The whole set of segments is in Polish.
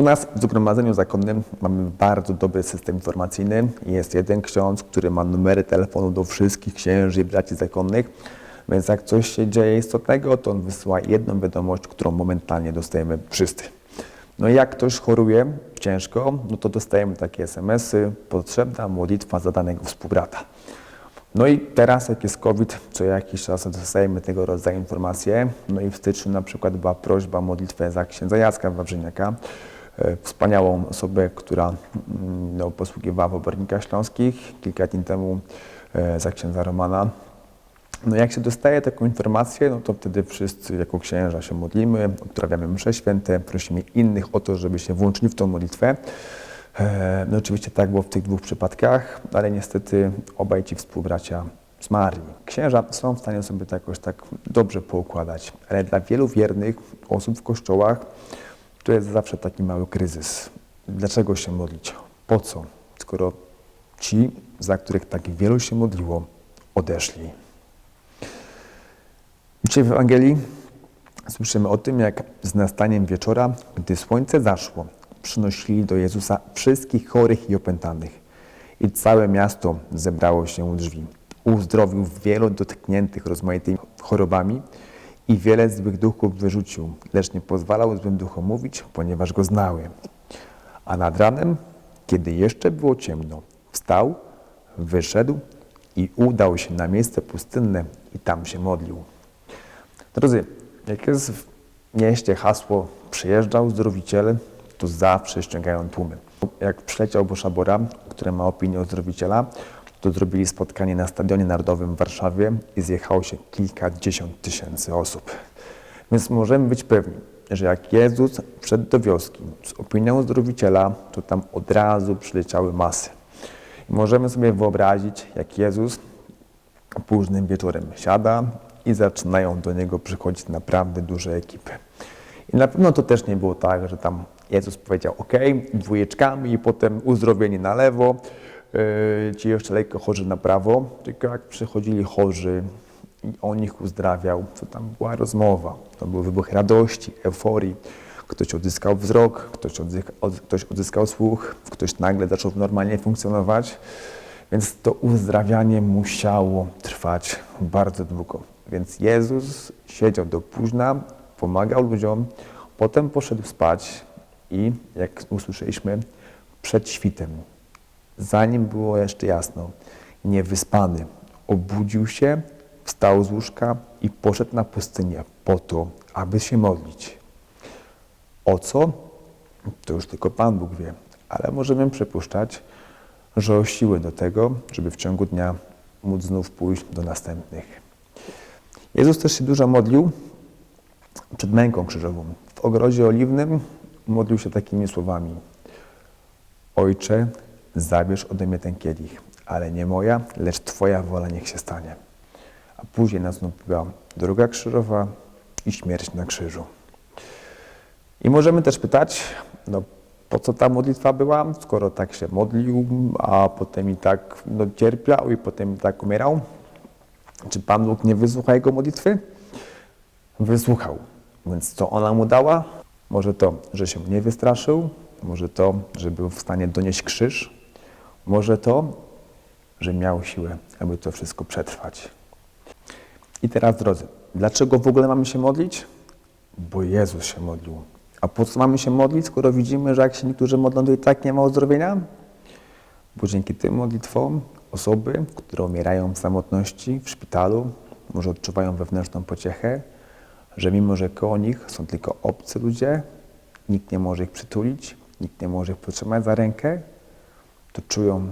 U nas w Zgromadzeniu Zakonnym mamy bardzo dobry system informacyjny. Jest jeden ksiądz, który ma numery telefonu do wszystkich księży i braci zakonnych, więc jak coś się dzieje istotnego, to on wysyła jedną wiadomość, którą momentalnie dostajemy wszyscy. No i jak ktoś choruje ciężko, no to dostajemy takie SMS-y, potrzebna modlitwa za danego współbrata. No i teraz, jak jest COVID, co jakiś czas dostajemy tego rodzaju informacje. No i w styczniu na przykład była prośba modlitwę za księdza Jacka Wawrzyniaka, wspaniałą osobę, która mm, no, posługiwała w obornikach śląskich. Kilka dni temu e, za księdza Romana. No jak się dostaje taką informację, no to wtedy wszyscy jako księża się modlimy, odprawiamy msze święte, prosimy innych o to, żeby się włączyli w tą modlitwę. E, No oczywiście tak było w tych dwóch przypadkach, ale niestety obaj ci współbracia zmarli. Księża są w stanie sobie to jakoś tak dobrze poukładać, ale dla wielu wiernych osób w kościołach to jest zawsze taki mały kryzys. Dlaczego się modlić? Po co? Skoro ci, za których tak wielu się modliło, odeszli. Dzisiaj w Ewangelii słyszymy o tym, jak z nastaniem wieczora, gdy słońce zaszło, przynosili do Jezusa wszystkich chorych i opętanych. I całe miasto zebrało się u drzwi. Uzdrowił wielu dotkniętych rozmaitymi chorobami i wiele złych duchów wyrzucił, lecz nie pozwalał złym duchom mówić, ponieważ go znały. A nad ranem, kiedy jeszcze było ciemno, wstał, wyszedł i udał się na miejsce pustynne i tam się modlił. Drodzy, jak jest w mieście hasło przyjeżdżał uzdrowiciel, to zawsze ściągają tłumy. Jak przyleciał Boszabora, który ma opinię uzdrowiciela, to zrobili spotkanie na Stadionie Narodowym w Warszawie i zjechało się kilkadziesiąt tysięcy osób. Więc możemy być pewni, że jak Jezus wszedł do wioski z opinią uzdrowiciela, to tam od razu przyleciały masy. I możemy sobie wyobrazić, jak Jezus późnym wieczorem siada i zaczynają do niego przychodzić naprawdę duże ekipy. I na pewno to też nie było tak, że tam Jezus powiedział ok, dwójeczkami i potem uzdrowieni na lewo, ci jeszcze lekko chorzy na prawo, tylko jak przychodzili chorzy i on ich uzdrawiał, to tam była rozmowa, to był wybuch radości, euforii. Ktoś odzyskał wzrok, ktoś odzyskał, ktoś odzyskał słuch, ktoś nagle zaczął normalnie funkcjonować. Więc to uzdrawianie musiało trwać bardzo długo. Więc Jezus siedział do późna, pomagał ludziom, potem poszedł spać i, jak usłyszeliśmy, przed świtem, zanim było jeszcze jasno, niewyspany, obudził się, wstał z łóżka i poszedł na pustynię po to, aby się modlić. O co? To już tylko Pan Bóg wie, ale możemy przypuszczać, że o siłę do tego, żeby w ciągu dnia móc znów pójść do następnych. Jezus też się dużo modlił przed męką krzyżową. W ogrodzie oliwnym modlił się takimi słowami: Ojcze, zabierz ode mnie ten kielich, ale nie moja, lecz Twoja wola niech się stanie. A później nastąpiła droga krzyżowa i śmierć na krzyżu. I możemy też pytać, no po co ta modlitwa była, skoro tak się modlił, a potem i tak no, cierpiał i potem i tak umierał? Czy Pan Bóg nie wysłucha jego modlitwy? Wysłuchał. Więc co ona mu dała? Może to, że się nie wystraszył, może to, że był w stanie donieść krzyż, może to, że miał siłę, aby to wszystko przetrwać. I teraz, drodzy, dlaczego w ogóle mamy się modlić? Bo Jezus się modlił. A po co mamy się modlić, skoro widzimy, że jak się niektórzy modlą, to i tak nie ma uzdrowienia? Bo dzięki tym modlitwom osoby, które umierają w samotności, w szpitalu, może odczuwają wewnętrzną pociechę, że mimo, że koło nich są tylko obcy ludzie, nikt nie może ich przytulić, nikt nie może ich podtrzymać za rękę, to czują,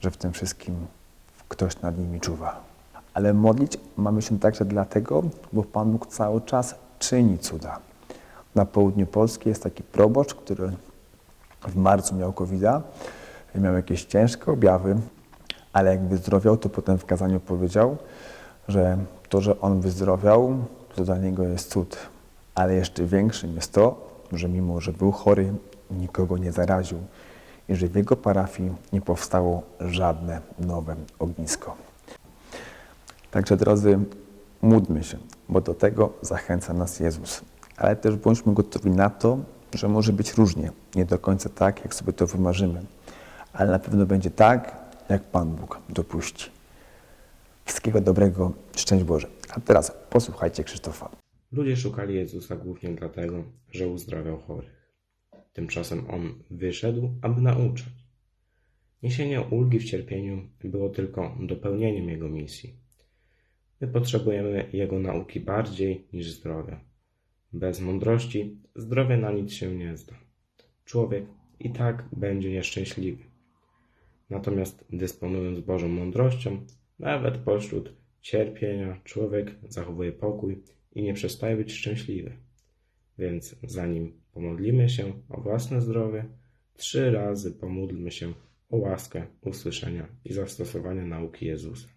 że w tym wszystkim ktoś nad nimi czuwa. Ale modlić mamy się także dlatego, bo Pan Bóg cały czas czyni cuda. Na południu Polski jest taki proboszcz, który w marcu miał covid miał jakieś ciężkie objawy, ale jak wyzdrowiał, to potem w kazaniu powiedział, że to, że on wyzdrowiał, to dla niego jest cud. Ale jeszcze większym jest to, że mimo, że był chory, nikogo nie zaraził i że w jego parafii nie powstało żadne nowe ognisko. Także drodzy, módlmy się, bo do tego zachęca nas Jezus. Ale też bądźmy gotowi na to, że może być różnie, nie do końca tak, jak sobie to wymarzymy, ale na pewno będzie tak, jak Pan Bóg dopuści. Wszystkiego dobrego, szczęść Boże. A teraz posłuchajcie Krzysztofa. Ludzie szukali Jezusa głównie dlatego, że uzdrawiał chorych. Tymczasem On wyszedł, aby nauczać. Niesienie ulgi w cierpieniu było tylko dopełnieniem Jego misji. My potrzebujemy Jego nauki bardziej niż zdrowia. Bez mądrości zdrowie na nic się nie zda. Człowiek i tak będzie nieszczęśliwy. Natomiast dysponując Bożą mądrością, nawet pośród cierpienia człowiek zachowuje pokój i nie przestaje być szczęśliwy. Więc zanim pomodlimy się o własne zdrowie, trzy razy pomódlmy się o łaskę usłyszenia i zastosowania nauki Jezusa.